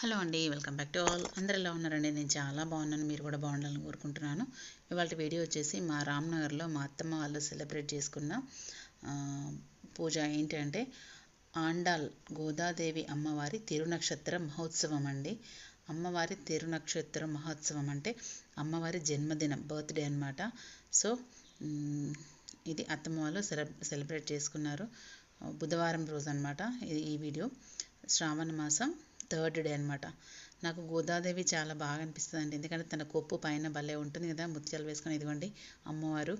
Hello అండి welcome back to all. అందరు ఎలా ఉన్నారండి? నేను చాలా బాగున్నాను మీరు కూడా బాగుండాలని కోరుకుంటున్నాను. ఇవాళ వీడియో వచ్చేసి మా రామ్నగర్లో మా అత్తమ్మ వాళ్ళు సెలబ్రేట్ చేసుకున్న పూజ ఏంటంటే ఆండాల్ గోదాదేవి అమ్మవారి తిరునక్షత్ర మహోత్సవం అండి. అమ్మవారి తిరునక్షత్ర మహోత్సవం అంటే అమ్మవారి జన్మదినం బర్త్డే అన్నమాట. సో ఇది అత్తమ్మ వాళ్ళు సెల సెలబ్రేట్ చేసుకున్నారు. బుధవారం రోజు అనమాట ఈ వీడియో. శ్రావణ మాసం థర్డ్ డే అనమాట నాకు గోదాదేవి చాలా బాగా అనిపిస్తుంది అండి ఎందుకంటే తన కొప్పు పైన భలే ఉంటుంది కదా ముత్యాలు వేసుకొని ఇదిగోండి అమ్మవారు.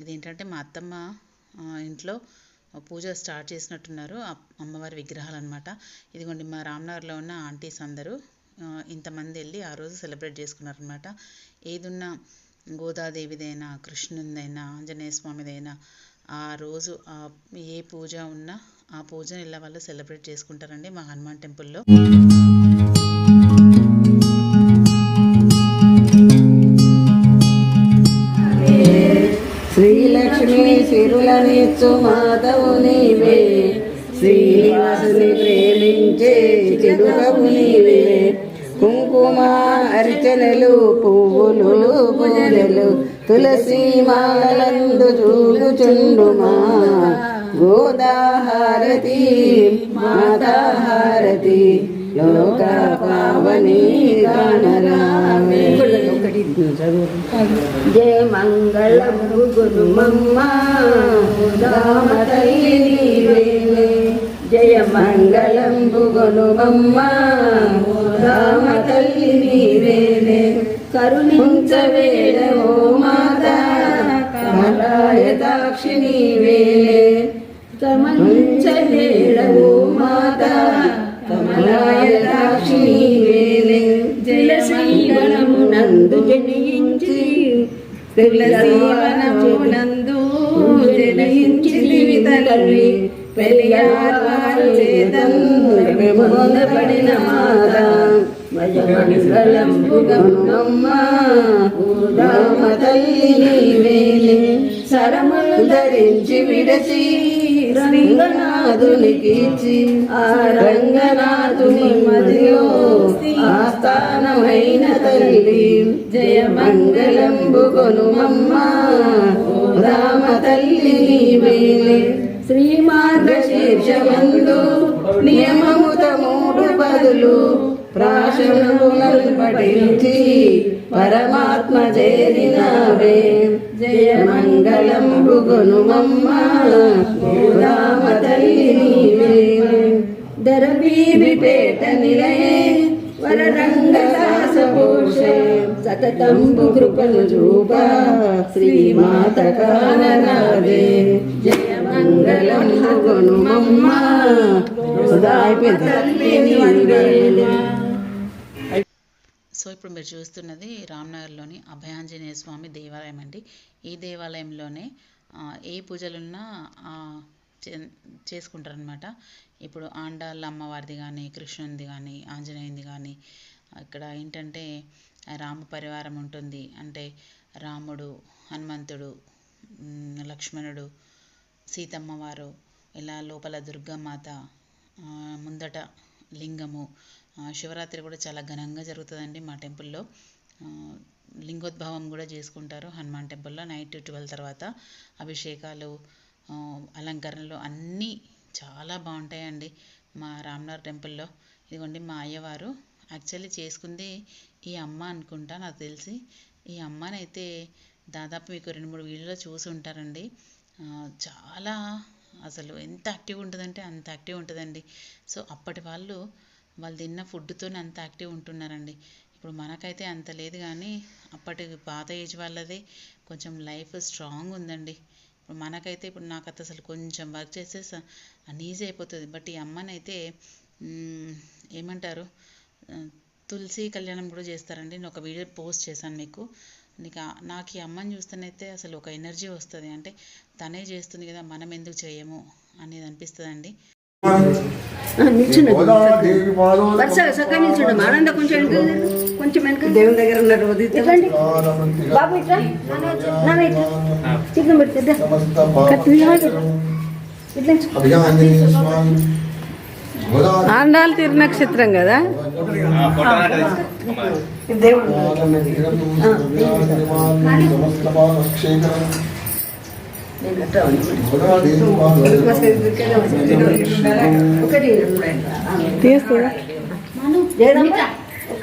ఇదేంటంటే మా అత్తమ్మ ఇంట్లో పూజ స్టార్ట్ చేసినట్టున్నారు అమ్మవారి విగ్రహాలు అనమాట ఇదిగోండి మా రామ్నగర్లో ఉన్న ఆంటీస్ అందరూ ఇంతమంది వెళ్ళి ఆ రోజు సెలబ్రేట్ చేసుకున్నారనమాట ఏదున్నా గోదాదేవిదైనా కృష్ణునిదైనా ఆంజనేయ స్వామిదైనా ఆ రోజు ఆ ఏ పూజ ఉన్నా ఆ పూజను ఇలా వాళ్ళు సెలబ్రేట్ చేసుకుంటారండి మా హనుమాన్ టెంపుల్లో. సిరులనిచ్చు మాతవు నీవే. శ్రీనివాసుని ప్రేమించే చిరుకవు నీవే. కుంకుమ అర్చనలు పువ్వులు పూజలు తులసి మాలందు చూగుచుండుమా గోదాహారతి మాతాహారతి లోక పావని గానరామే జయ మంగళం గురుమమ్మ. రామ తల్లి నీవేలే జయ మంగళం గురుమమ్మ రామ తల్లి నీవేలే కరుణించవేళ ఓ మాత కమలాయతాక్షి నీవేలే కరుణించవేడ ఓ మాత కమలాయతాక్షి నీవేలే జయ నందు జనించి నందు జనించి తల్లి పెరియారు చేతపడిన మాత రామ తల్లి నీవేలే సరములు ధరించి విడచి రంగనాథునికిచ్చి ఆ రంగనాథుని మదిలో ఆస్థానమైన తల్లి జయ మంగళంబు కొనుమమ్మ రామ తల్లి నీవేలే శ్రీ మార్గశీర్షమందు నియమముత మూడు బదులు ప్రాశనములను పఠించి పరమాత్మ చేరినావే. జయ మంగళం గునుమమ్మ రామ తల్లి నీవే. దరబీబిపేట నిలయే వరరంగ పోషే సతతంబు కృపను రూప శ్రీమాత కానరావే జయ మంగళం గునుమమ్మ తల్లి సో ఇప్పుడు మీరు చూస్తున్నది రామ్నగర్లోని అభయాంజనేయ స్వామి దేవాలయం అండి. ఈ దేవాలయంలోనే ఏ పూజలున్నా ఆ, చే- చేసుకుంటారనమాట ఇప్పుడు ఆండాళ్ళ అమ్మవారిది కానీ కృష్ణునిది కానీ ఆంజనేయునిది కానీ ఇక్కడ ఏంటంటే రామ పరివారం ఉంటుంది. అంటే రాముడు హనుమంతుడు లక్ష్మణుడు సీతమ్మవారు ఇలా లోపల దుర్గామాత ముందట లింగము శివరాత్రి కూడా చాలా ఘనంగా జరుగుతుందండి మా టెంపుల్లో. లింగోద్భవం కూడా చేసుకుంటారు. హనుమాన్ టెంపుల్లో నైట్ ట్వెల్వ్ తర్వాత అభిషేకాలు అలంకరణలు అన్నీ చాలా బాగుంటాయండి మా రామ్నగర్ టెంపుల్లో. ఇదిగోండి మా అయ్యవారు యాక్చువల్లీ చేసుకుంది ఈ అమ్మ అనుకుంటా నాకు తెలిసి. ఈ అమ్మనైతే దాదాపు మీకు రెండు మూడు వీడియోలో చూసి ఉంటారండి. చాలా అసలు ఎంత యాక్టివ్ ఉంటుందంటే అంత యాక్టివ్ ఉంటుందండి. సో అప్పటి వాళ్ళు వాళ్ళు తిన్న ఫుడ్తోనే అంత యాక్టివ్ ఉంటున్నారండి. ఇప్పుడు మనకైతే అంత లేదు కానీ అప్పటి పాత ఏజ్ వాళ్ళది కొంచెం లైఫ్ స్ట్రాంగ్ ఉందండి. ఇప్పుడు మనకైతే ఇప్పుడు నాకు అయితే అసలు కొంచెం వర్క్ చేస్తే అనీజీ అయిపోతుంది. బట్ ఈ అమ్మనైతే ఏమంటారు? తులసి కళ్యాణం కూడా చేస్తారండి. నేను ఒక వీడియో పోస్ట్ చేశాను మీకు. నీకు నాకు ఈ అమ్మని చూస్తేనైతే అసలు ఒక ఎనర్జీ వస్తుంది. అంటే తనే చేస్తుంది కదా మనం ఎందుకు చేయము అనేది చక్కగా నిల్చుండమ్మా ఆనంద కొంచెం కొంచెం వెనక దేవుని దగ్గర ఉన్న రోజు ఎట్లండి బాబు ఇట్లా. నాన్న పెడితే ఆండాలు తిరు నక్షత్రం కదా దేవుడు. ఒకటి తీస్తుందా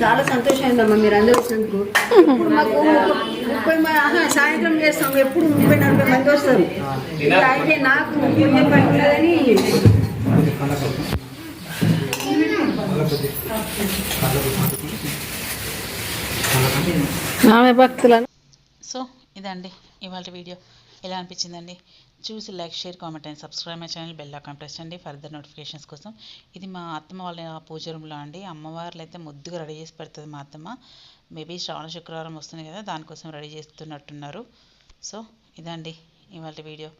చాలా సంతోషమైందమ్మా మీరు అందరూ వచ్చినందుకు. ఇప్పుడు మాకు ముప్పై ఆహా, సాయంత్రం చేస్తాం. ఎప్పుడు ముప్పై నలభై మంది వస్తారు. అయితే నాకు పుణ్యం పడుతుందని ఆమె భక్తులను సో ఇదండి ఇవాళ వీడియో. ఎలా అనిపించిందండి? చూసి like share comment and subscribe my channel bell icon press చేయండి ఫర్దర్ నోటిఫికేషన్స్ కోసం. ఇది మా అత్తమ్మ వాళ్ళ పూజ రూమ్లో అండి. అమ్మవార్లు అయితే ముద్దుగా రెడీ చేసి పెడుతుంది మా అత్తమ్మ. మేబీ శ్రావణ శుక్రవారం వస్తుంది కదా దానికోసం రెడీ చేస్తున్నట్టున్నారు. సో ఇదండి ఇవాళ వీడియో.